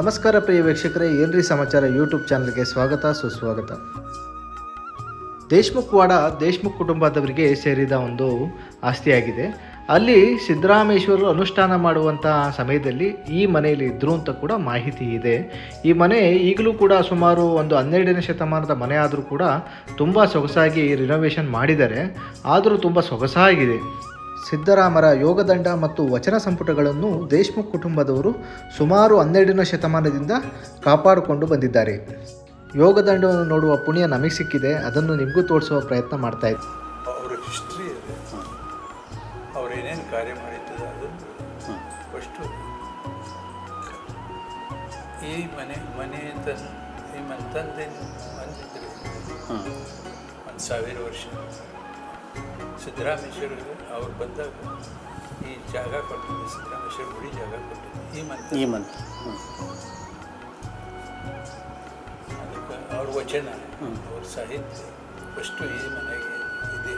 ನಮಸ್ಕಾರ ಪ್ರಿಯ ವೀಕ್ಷಕರೇ, ಏನ್ರಿ ಸಮಾಚಾರ? ಯೂಟ್ಯೂಬ್ ಚಾನಲ್ಗೆ ಸ್ವಾಗತ, ಸುಸ್ವಾಗತ. ದೇಶ್ಮುಖ್ ವಾಡ, ದೇಶ್ಮುಖ್ ಕುಟುಂಬದವರಿಗೆ ಸೇರಿದ ಒಂದು ಆಸ್ತಿಯಾಗಿದೆ. ಅಲ್ಲಿ ಸಿದ್ದರಾಮೇಶ್ವರರು ಅನುಷ್ಠಾನ ಮಾಡುವಂಥ ಸಮಯದಲ್ಲಿ ಈ ಮನೆಯಲ್ಲಿ ಇದ್ದರು ಅಂತ ಕೂಡ ಮಾಹಿತಿ ಇದೆ. ಈ ಮನೆ ಈಗಲೂ ಕೂಡ ಸುಮಾರು ಒಂದು ಹನ್ನೆರಡನೇ ಶತಮಾನದ ಮನೆ ಆದರೂ ಕೂಡ ತುಂಬ ಸೊಗಸಾಗಿ ರಿನೋವೇಷನ್ ಮಾಡಿದ್ದಾರೆ. ಆದರೂ ತುಂಬ ಸೊಗಸಾಗಿದೆ. ಸಿದ್ದರಾಮರ ಯೋಗದಂಡ ಮತ್ತು ವಚನ ಸಂಪುಟಗಳನ್ನು ದೇಶ್ಮುಖ್ ಕುಟುಂಬದವರು ಸುಮಾರು ಹನ್ನೆರಡನೇ ಶತಮಾನದಿಂದ ಕಾಪಾಡಿಕೊಂಡು ಬಂದಿದ್ದಾರೆ. ಯೋಗದಂಡವನ್ನು ನೋಡುವ ಪುಣ್ಯ ನಮಗೆ ಸಿಕ್ಕಿದೆ ಅದನ್ನು ನಿಮಗೂ ತೋರಿಸುವ ಪ್ರಯತ್ನ ಮಾಡ್ತಾ ಇದ್ದೆ. ಅವರ ಹಿಸ್ಟ್ರಿ ಇದೆ ಅವ್ರು ಏನೇನು ಕಾರ್ಯ ಅದನ್ನು ಫಸ್ಟು ಈ ಮನೆ ಮನೆ ತನ್ ಈ ಮನೆ ತಂದೆ ಒಂದು ಸಾವಿರ ವರ್ಷ. ಸಿದ್ದರಾಮೇಶ್ವರ ಅವ್ರು ಬಂದಾಗ ಈ ಜಾಗ ಕೊಟ್ಟಿದ್ದೆ ಸಿದ್ದರಾಮೇಶ್ವರ ಗುಡಿ ಜಾಗ ಕೊಟ್ಟಿದ್ದೆ. ಈ ಮಂತ್ ಈ ಮಂತ್ ಅದಕ್ಕೆ ಅವ್ರ ವಚನ ಅವ್ರ ಸಾಹಿತ್ಯ ಫಸ್ಟು ಈ ಮನೆಗೆ ಇದೆ.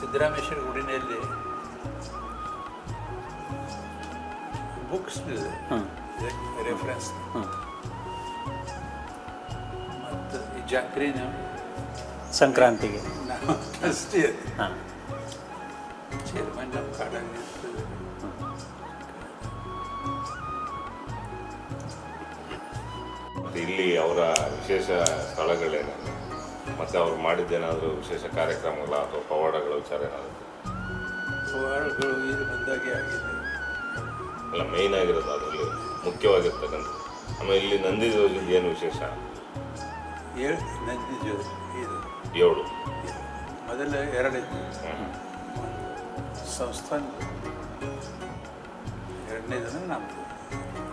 ಸಿದ್ದರಾಮೇಶ್ವರ ಗುಡಿನಲ್ಲಿ ಬುಕ್ಸ್ ರೆಫರೆನ್ಸ್ ಮತ್ತು ಈ ಜಾತ್ರೆನ ಸಂಕ್ರಾಂತಿಗೆ. ಅಷ್ಟೇ. ಹಾಂ. ಚೇರ್ಮನ್ ನಮ್ಮ ಕಾಡಾಗಿ ಇರ್ತದೆ ಮತ್ತೆ ಇಲ್ಲಿ ಅವರ ವಿಶೇಷ ಸ್ಥಳಗಳೇನು? ಮತ್ತೆ ಅವ್ರು ಮಾಡಿದ್ದೇನಾದರೂ ವಿಶೇಷ ಕಾರ್ಯಕ್ರಮಗಳ ಅಥವಾ ಪವಾಡಗಳ ವಿಚಾರ ಏನಾದರೂ? ಪವಾಡಗಳು ಇದು ಬಂದಾಗೆ ಆಗಿದೆ. ಎಲ್ಲ ಮೇಯ್ನ್ ಆಗಿರೋದು ಅದರಲ್ಲಿ ಮುಖ್ಯವಾಗಿರ್ತಕ್ಕಂಥ ಆಮೇಲೆ ಇಲ್ಲಿ ನಂದಿ ಧ್ವಜದ ಏನು ವಿಶೇಷ? ಏಳು ನಂದಿ ಜೋಡಿ ಇದು ಏಳು. ಅದೆಲ್ಲ ಎರಡನೇ ಎರಡಿತ್ತು ಎರಡನೇ ಸಂಸ್ಥಾನ. ಎರಡನೇದನ್ನು ನಮ್ಮದು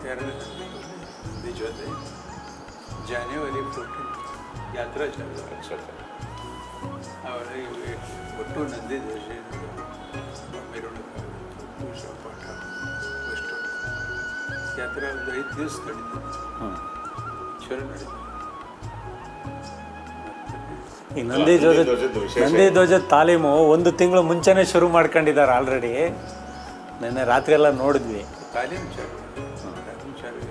ಎರಡನೇ ನಂದಿ ಜೊತೆ ಜಾನ್ಯುವರಿ ಫೋರ್ಟೀನ್ ಯಾತ್ರಾ ಅವರಿಗೆ ಒಟ್ಟು ನಂದಿ ಧ್ವಜ ಮೆರವಣಿಗೆ ಪಾಠ ಅಷ್ಟು ಯಾತ್ರೆ ಒಂದು ಐದು ದಿವಸ ನಡೀತದೆ ಹ್ಞೂ ಚಲೋ ನಡೀತದೆ. ಈ ನಂದಿ ಧ್ವಜ ನಂದಿ ಧ್ವಜದ ನಂದಿ ತಾಲೀಮು ಒಂದು ತಿಂಗಳು ಮುಂಚೆನೇ ಶುರು ಮಾಡ್ಕೊಂಡಿದ್ದಾರೆ ಆಲ್ರೆಡಿ ನಿನ್ನೆ ರಾತ್ರಿ ಎಲ್ಲ ನೋಡಿದ್ವಿ. ತಾಲೀಮ್ ಚಾಲು. ತಾಲೀಮ್ ಚಾಲು.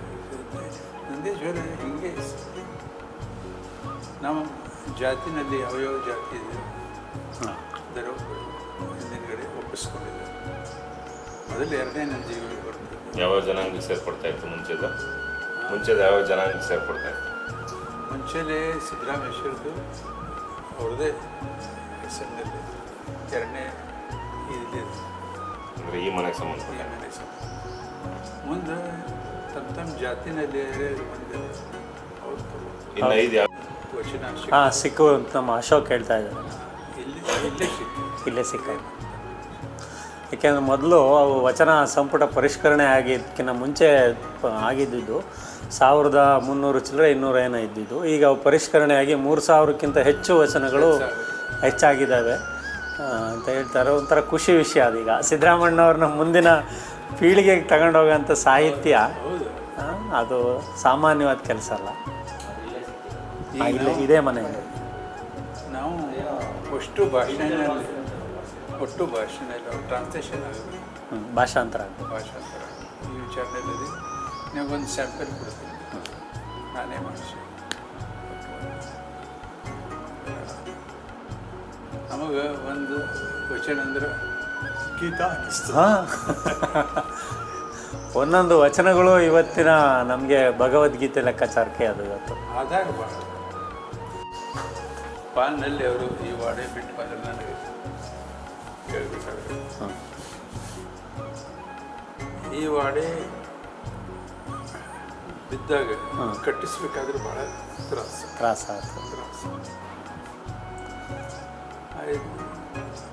ನಂದೇಶ್ವರ ಹಿಂಗೆ ನಮ್ಮ ಜಾತಿನಲ್ಲಿ ಯಾವ್ಯಾವ ಜಾತಿ ಇದೆ. ಹಾಂ. ಅದರ ಹಿಂದಿನಗಡೆ ಒಪ್ಪಿಸ್ಕೊಂಡಿದ್ದಾರೆ ಮೊದಲು ಎರಡನೇ ನಂದಿಗಳು ಬರ್ತದೆ. ಯಾವ ಜನಾಂಗಕ್ಕೆ ಸೇರ್ಪಡ್ತಾ ಇತ್ತು ಮುಂಚೆದು? ಮುಂಚೆದು ಯಾವ ಜನಾಂಗಕ್ಕೆ ಸೇರ್ಪಡ್ತಾ ಇತ್ತು? ಮುಂಚೆಲೇ ಸಿದ್ದರಾಮೇಶ್ವರದು ಅವ್ರದ್ದೇ ಹೆಸರಿನಲ್ಲಿ ಎರಡನೇ ಇದೆ ಅಂದರೆ ಈ ಮನೆಗೆ ಸಂಬಂಧ ಈ ಮನೆ ಸಹ. ಮುಂದೆ ತಮ್ಮ ತಮ್ಮ ಜಾತಿನಲ್ಲಿ ಇನ್ನು ಐದು ಯಾವ ಶಿಕ್ಷಣ. ಹಾಂ ಸಿಕ್ಕು ಅಂತ ನಮ್ಮ ಅಶೋಕ್ ಹೇಳ್ತಾ ಇದ್ದಾರೆ. ಇಲ್ಲಿ ಇಲ್ಲೇ ಇಲ್ಲೇ ಸಿಕ್ಕ ಯಾಕೆಂದ್ರೆ ಮೊದಲು ಅವು ವಚನ ಸಂಪುಟ ಪರಿಷ್ಕರಣೆ ಆಗಿದ್ದಕ್ಕಿಂತ ಮುಂಚೆ ಆಗಿದ್ದಿದ್ದು. ಸಾವಿರದ ಮುನ್ನೂರು ಚಿಲ್ಲರೆ ಇನ್ನೂರ ಏನೋ ಇದ್ದಿದ್ದು. ಈಗ ಅವು ಪರಿಷ್ಕರಣೆಯಾಗಿ ಮೂರು ಸಾವಿರಕ್ಕಿಂತ ಹೆಚ್ಚು ವಚನಗಳು ಹೆಚ್ಚಾಗಿದ್ದಾವೆ ಅಂತ ಹೇಳ್ತಾರೆ. ಒಂಥರ ಖುಷಿ ವಿಷಯ ಅದೀಗ ಸಿದ್ದರಾಮಣ್ಣವ್ರನ್ನ ಮುಂದಿನ ಪೀಳಿಗೆಗೆ ತಗೊಂಡೋಗೋಂಥ ಸಾಹಿತ್ಯ ಅದು ಸಾಮಾನ್ಯವಾದ ಕೆಲಸ ಅಲ್ಲ. ಇದೇ ಮನೆಯಲ್ಲಿ. ನಾವು ಅಷ್ಟು ಭಾಷೆನಲ್ಲಿ ಒಟ್ಟು ಭಾಷೆನಲ್ಲಿ ಟ್ರಾನ್ಸ್ಲೇಷನ್ ಭಾಷಾಂತರ. ಭಾಷಾಂತರ ಈ ವಿಚಾರದಲ್ಲಿ ನಿಮಗೊಂದು ಸ್ಯಾಂಪಲ್ ಕೊಡ್ತೀನಿ. ನಾನೇ ಮಾಡಿಸಿ ನಮಗೆ ಒಂದು ವಚನ ಅಂದ್ರೆ ಗೀತಾ ಅನ್ನಿಸ್ತು. ಹಾ. ಒಂದೊಂದು ವಚನಗಳು ಇವತ್ತಿನ ನಮಗೆ ಭಗವದ್ಗೀತೆ ಲೆಕ್ಕಾಚಾರಕ್ಕೆ ಅದು ಇವತ್ತು. ಆಧಾರ ಭಾಳ ಪಾಲ್ನಲ್ಲಿ ಅವರು ಈ ವಾಡೆ ಬಿಟ್ಟು ಬಂದ್ರೆ ನನಗೆ ಕೇಳಬೇಕಾದ್ರೆ ಈ ವಾಡೆ ಬಿದ್ದಾಗ ಕಟ್ಟಿಸ್ಬೇಕಾದ್ರೆ ಬಹಳ ತ್ರಾಸ. ತ್ರಾಸ ತ್ರಾಸ.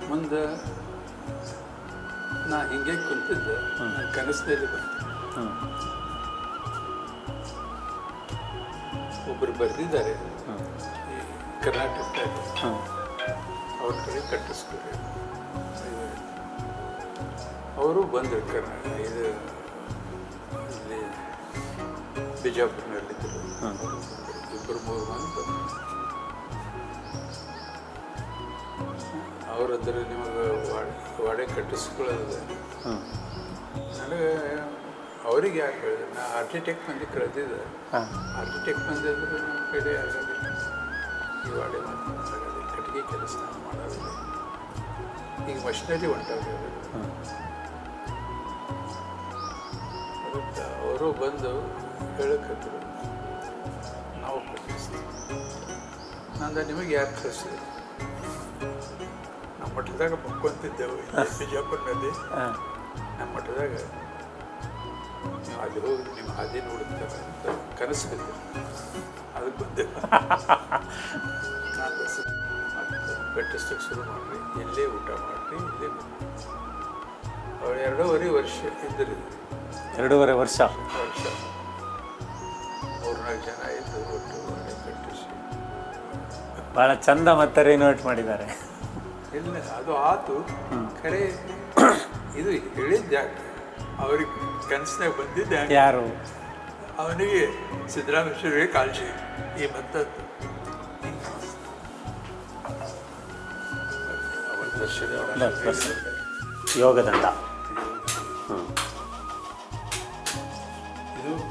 ಮುಂದೆ ನಾ ಹಿಂಗೆ ಕುಂತಿದ್ದೆ ನನ್ನ ಕನಸಿನಲ್ಲಿ ಬಂತು ಹ್ಞೂ ಒಬ್ಬರು ಬರೆದಿದ್ದಾರೆ. ಹ್ಞೂ ಅವ್ರ ಕಡೆ ಕಟ್ಟಿಸ್ಕೊಡಿ. ಅವರು ಬಂದರು ಕರ್ನಾಟಕ ಇದು ಇಲ್ಲಿ ಬಿಜಾಪುರ್ನಲ್ಲಿದ್ದರು. ಇಬ್ಬರು ಮೂರು ಮಂದಿ ಅವರಂದ್ರೆ ನಿಮಗೆ ವಾಡೆ ವಾಡೆ ಕಟ್ಟಿಸ್ಕೊಳ್ಳೋದಿದೆ ನನಗೆ ಅವರಿಗೆ ಯಾಕೆ ಹೇಳಿದೆ ನಾ ಆರ್ಕಿಟೆಕ್ಟ್ ಮಂದಿ ಕಳೆದಿದ್ದೆ ಹಾಂ ಆರ್ಕಿಟೆಕ್ಟ್ ಮಂದಿ ಅಂದರೆ ನಮ್ಮ ಕಡೆ ಆಗೋದಿಲ್ಲ ಈ ವಾಡೆ ಆಗೋದಿಲ್ಲ ಕಟ್ಟಿಗೆ ಕೆಲಸ ಮಾಡೋದಿಲ್ಲ ಈಗ ಮಷಿನರಿ ಹೊಂಟಾಗ ಅದಕ್ಕೆ ಅವರು ಬಂದು ಹೇಳಕತ್ತರು ನಾವು ಕಲಿಸ್ತೀವಿ ನಂದ ನಿಮಗೆ ಯಾರು ಕಳಿಸಿದೆ? ನಮ್ಮ ಮಠದಾಗ ಮುಕ್ಕೊಂತಿದ್ದೆವು ಇಲ್ಲೇ ಬಿಜಾಪುರ್ನಲ್ಲಿ. ನಮ್ಮ ಮಠದಾಗ ನೀವು ಅಲ್ಲಿ ಹೋಗಿ ನಿಮ್ಮ ಹಾದಿ ನೋಡುತ್ತಾರೆ ಅಂತ ಕನಸು ಬಿದ್ದೆ ಅದಕ್ಕೆ ಬಂದೆ. ನಾನು ಮತ್ತೆ ಶುರು ಮಾಡಿರಿ ಇಲ್ಲೇ ಊಟ ಮಾಡಿರಿ ಇಲ್ಲೇ ಅವಳು ಎರಡೂವರೆ ವರ್ಷ ಇದ್ದರು. ಎರಡೂವರೆ ವರ್ಷ. ವರ್ಷ. ಮೂರ್ನಾಲ್ಕು ಜನ ಇದ್ದು ಕಟ್ಟಿಸಿ ಭಾಳ ಚಂದ ಮತ್ತೆ ರಿನೋವೇಟ್ ಮಾಡಿದ್ದಾರೆ. ಇಲ್ಲ ಅದು ಆತು. ಕರೆ ಇದು ಹೇಳಿದ್ದೆ ಅವ್ರಿಗೆ ಕನಸಿನಾಗ ಬಂದಿದ್ದೆ? ಯಾರು? ಅವನಿಗೆ ಸಿದ್ದರಾಮೇಶ್ವರಿಗೆ ಕಾಳಜಿ ಈ ಮತ್ತದ್ದು ಯೋಗದಂಡ.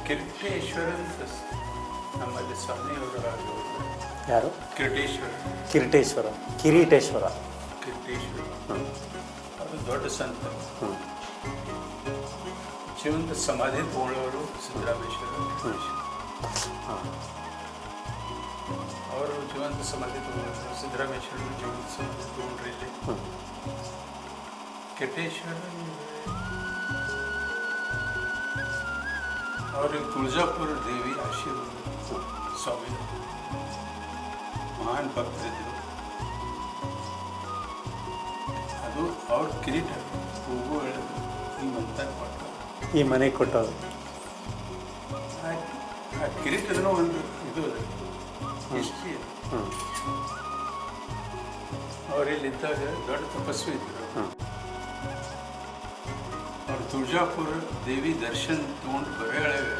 ಕಿರೀಟೇಶ್ವರ ಸ್- ನಮ್ಮಲ್ಲಿ ಸ್ವಾಮಿಯವರ ಯಾರು? ಕಿರೀಟೇಶ್ವರ ಕಿರೀಟೇಶ್ವರ. ಕಿರೀಟೇಶ್ವರ ಕಿರೀಟೇಶ್ವರ ಅದು ದೊಡ್ಡ ಸಂತ. ಜೀವಂತ ಸಮಾಧಿ ತಗೊಳ್ಳೋರು ಸಿದ್ದರಾಮೇಶ್ವರ ಅವರು ಜೀವಂತ ಸಮಾಧಿ ತಗೊಂಡ್ರು ಸಿದ್ದರಾಮೇಶ್ವರ ಜೀವಂತ ಸಮಾಧಿ ತಗೊಂಡ್ರಿ ಇಲ್ಲಿ ಹ್ಞೂ ಕೆಟೇಶ್ವರ ಅವ್ರಿಗೆ ತುಳಜಾಪುರ ದೇವಿ ಆಶೀರ್ವಾದ ಸ್ವಾಮಿ. ಮಹಾನ್ ಭಕ್ತರಿದ್ದರು. ಅದು ಅವ್ರ ಕಿರೀಟ ಹೂವು ಈ ಮಂತ ಕೊಟ್ಟು ಈ ಮನೆ ಕೊಟ್ಟವರು. ಆ- ಕಿರೀಟದ ಒಂದು ಇದು ಹಿಸ್ಟ್ರಿ ಅವರಿಲ್ಲಿದ್ದಾಗ ದೊಡ್ಡ ತಪಸ್ವಿ ಇದ್ದರು. ಹ್ಞೂ ಅವ್ರು ತುಳಜಾಪುರ ದೇವಿ ದರ್ಶನ್ ತಗೊಂಡು ಬರೋಳಗೆ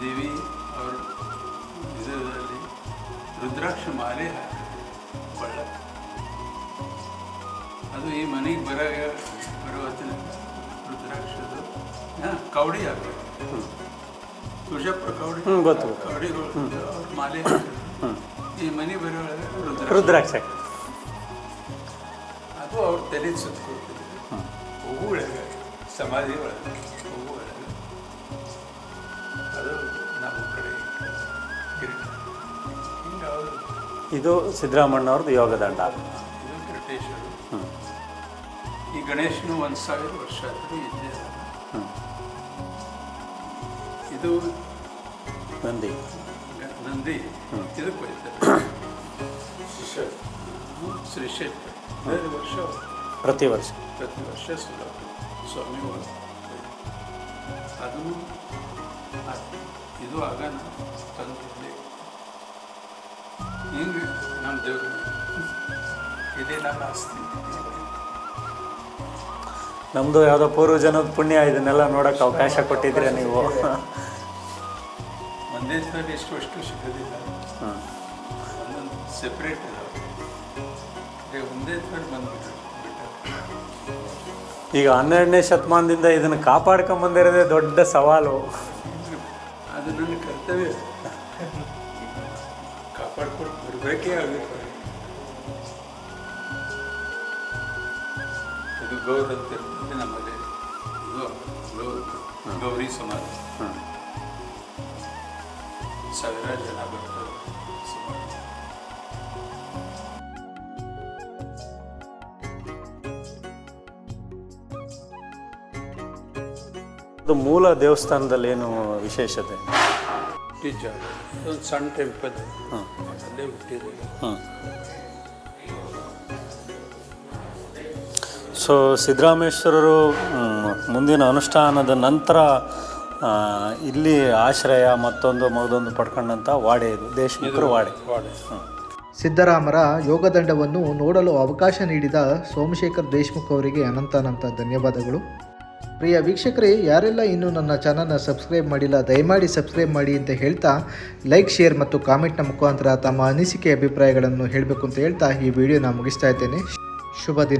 ದೇವಿ ಅವರು ಇದರಲ್ಲಿ ರುದ್ರಾಕ್ಷ ಮಾಲೆ ಹಾಕಿದ್ರು ಬಳ್ಳ ಅದು ಈ ಮನೆಗೆ ಬರಾಗ ಬರೋ ಹೊತ್ತಿನ ರುದ್ರಾಕ್ಷದು ಹಾಂ ಕವಡಿ ಹಾಕೋದು ತುಳಜಾಪುರ ಕವಡಿ ಹ್ಞೂ ಗೊತ್ತು ಗೊತ್ತು ಕವಡಿಗಳು ಅವ್ರ ಮಾಲೆ ಹಾಕಿದ್ರು. ಹ್ಞೂ ಈ ಮನೆ ಬರೋಳಗೆ ರುದ್ರಾಕ್ಷ ರುದ್ರಾಕ್ಷ ಅದು ಅವ್ರ ತಲೆ ಸುತ್ತಕೊಳ್ತಿದ್ರು ಹ್ಞೂ ಸಮಾಧಿ ಹೂವು ಅದು ನಮ್ಮ ಕಡೆ ಕಿರೀಟ ಹಿಂಗೆ ಅವರು ಇದು ಸಿದ್ದರಾಮಣ್ಣವ್ರದ್ದು ಯೋಗದಂಡ ಇದು ಕಿರೀಟೇಶ್ವರ ಈ ಗಣೇಶನು ಒಂದು ಸಾವಿರ ವರ್ಷ ಆದರೂ ಇದ್ದೇ ಅದ. ಇದು ನಂದಿ. ಗ- ನಂದಿ. ಇದಕ್ಕೆ ಶ್ರೀ ಶೆಟ್ಟಿ ವರ್ಷ. ಪ್ರತಿ ವರ್ಷ. ಪ್ರತಿ ವರ್ಷ ಸುಧಾಕರ್ ಸ್ವಾಮಿ ಅದನ್ನು ಇದು ಆಗ ತಂದಿದ್ದೆ. ಹಿಂಗೆ ನಮ್ಮ ದೇವ್ರ ಇದೇ ನಮ್ಮ ಆಸ್ತಿ. ನಮ್ಮದು ಯಾವುದೋ ಪೂರ್ವಜನದ ಪುಣ್ಯ ಇದನ್ನೆಲ್ಲ ನೋಡೋಕೆ ಅವಕಾಶ ಕೊಟ್ಟಿದ್ರೆ ನೀವು. ಒಂದೇ ಸಲ ಎಷ್ಟು ಅಷ್ಟು ಸಿಗೋದಿಲ್ಲ. ಒಂದೊಂದು ಸೆಪ್ರೇಟ್ ಇದಾವೆ. ಈಗ ಒಂದೇ ಥರ ಬಂದ್ಬಿಟ್ರು ಬಿಟ್ಟ ಈಗ ಹನ್ನೆರಡನೇ ಶತಮಾನದಿಂದ ಇದನ್ನು ಕಾಪಾಡ್ಕೊಂಬಂದಿರೋದೇ ದೊಡ್ಡ ಸವಾಲು. ಅದು ನನ್ನ ಕರ್ತವ್ಯ. ಕಾಪಾಡ್ಕೊಂಡು ಬರಬೇಕೇ ಆಗಬೇಕು ಇದು ಗೌರ್ ಅಂತ ಇರ್ತದೆ ನಮ್ಮಲ್ಲಿ ಗೌರಿ ಸಮಾಜ. ಸಾವಿರಾರು ಜನ ಬರ್ತಾರೆ. ಸಮಾಜ. ಅದು ಮೂಲ ದೇವಸ್ಥಾನದಲ್ಲಿ ಏನು ವಿಶೇಷತೆ? ಒಂದು ಸಣ್ಣ ಟೆಂಪಲ್. ಅಲ್ಲೇ ಸೊ ಸಿದ್ದರಾಮೇಶ್ವರರು ಮುಂದಿನ ಅನುಷ್ಠಾನದ ನಂತರ ಇಲ್ಲಿ ಆಶ್ರಯ ಮತ್ತೊಂದು ಮಗದೊಂದು ಪಡ್ಕೊಂಡಂಥ ವಾಡೆ ಇದು ದೇಶಮುಖರು ವಾಡೆ. ವಾಡೆ. ಸಿದ್ದರಾಮರ ಯೋಗದಂಡವನ್ನು ನೋಡಲು ಅವಕಾಶ ನೀಡಿದ ಸೋಮಶೇಖರ್ ದೇಶ್ಮುಖ್ ಅವರಿಗೆ ಅನಂತ ಧನ್ಯವಾದಗಳು. ಪ್ರಿಯ ವೀಕ್ಷಕರೇ, ಯಾರೆಲ್ಲ ಇನ್ನೂ ನನ್ನ ಚಾನಲ್ನ ಸಬ್ಸ್ಕ್ರೈಬ್ ಮಾಡಿಲ್ಲ, ದಯಮಾಡಿ ಸಬ್ಸ್ಕ್ರೈಬ್ ಮಾಡಿ ಅಂತ ಹೇಳ್ತಾ ಲೈಕ್, ಶೇರ್ ಮತ್ತು ಕಾಮೆಂಟ್ನ ಮುಖಾಂತರ ತಮ್ಮ ಅನಿಸಿಕೆ, ಅಭಿಪ್ರಾಯಗಳನ್ನು ಹೇಳಬೇಕು ಅಂತ ಹೇಳ್ತಾ ಈ ವಿಡಿಯೋನ ಮುಗಿಸ್ತಾ ಇದ್ದೇನೆ. ಶುಭ ದಿನ.